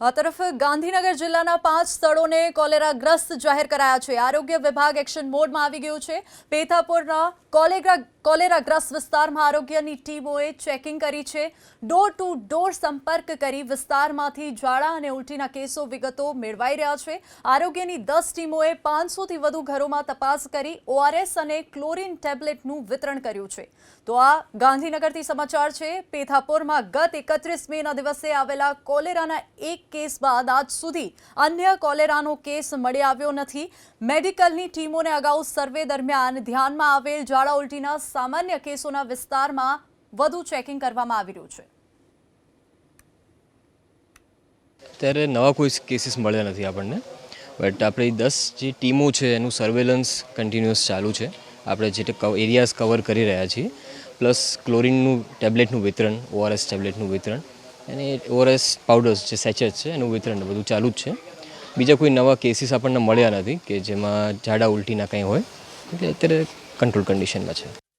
આ તરફ ગાંધીનગર જિલ્લાના પાંચ સ્થળોને કોલેરાગ્રસ્ત જાહેર કરાયા છે. આરોગ્ય વિભાગ એક્શન મોડમાં આવી ગયું છે. પેથાપુરના કોલેરા કોલેરાગ્રસ્ત વિસ્તારમાં આરોગ્યની ટીમોએ ચેકિંગ કરી છે. ડોર ટુ ડોર સંપર્ક કરી વિસ્તારમાંથી ઝાડા અને ઉલટીના કેસો વિગતો મેળવાઈ રહ્યા છે. આરોગ્યની દસ ટીમોએ પાંચસોથી વધુ ઘરોમાં તપાસ કરી ઓઆરએસ અને ક્લોરીન ટેબ્લેટનું વિતરણ કર્યું છે. તો આ ગાંધીનગરથી સમાચાર છે. પેથાપુરમાં ગત એકત્રીસ મેના દિવસે આવેલા કોલેરાના એક કેસ બાદ આજ સુધી અન્ય કોલેરાનો કેસ મળી આવ્યો નથી. મેડિકલની ટીમોને અગાઉ સર્વે દરમિયાન ધ્યાનમાં આવેલ ઝાડા ઉલટીના સામાન્ય કેસોના વિસ્તારમાં વધુ ચેકિંગ કરવામાં આવી રહ્યું છે. અત્યારે નવા કોઈ કેસીસ મળ્યા નથી આપણને. બટ આપણી દસ જે ટીમો છે, એનું સર્વેલન્સ કન્ટિન્યુઅસ ચાલુ છે. આપણે જે એરિયાઝ કવર કરી રહ્યા છીએ. પ્લસ ક્લોરિનનું ટેબ્લેટનું વિતરણ ઓઆરએસ ટેબ્લેટનું વિતરણ. અને ઓઆરએસ પાવડર્સ જે સેચેટ છે, એનું વિતરણ બધું ચાલુ જ છે. બીજા કોઈ નવા કેસીસ આપણને મળ્યા નથી કે જેમાં ઝાડા ઉલટીના કંઈ હોય. એટલે અત્યારે કંટ્રોલ કન્ડિશનમાં છે.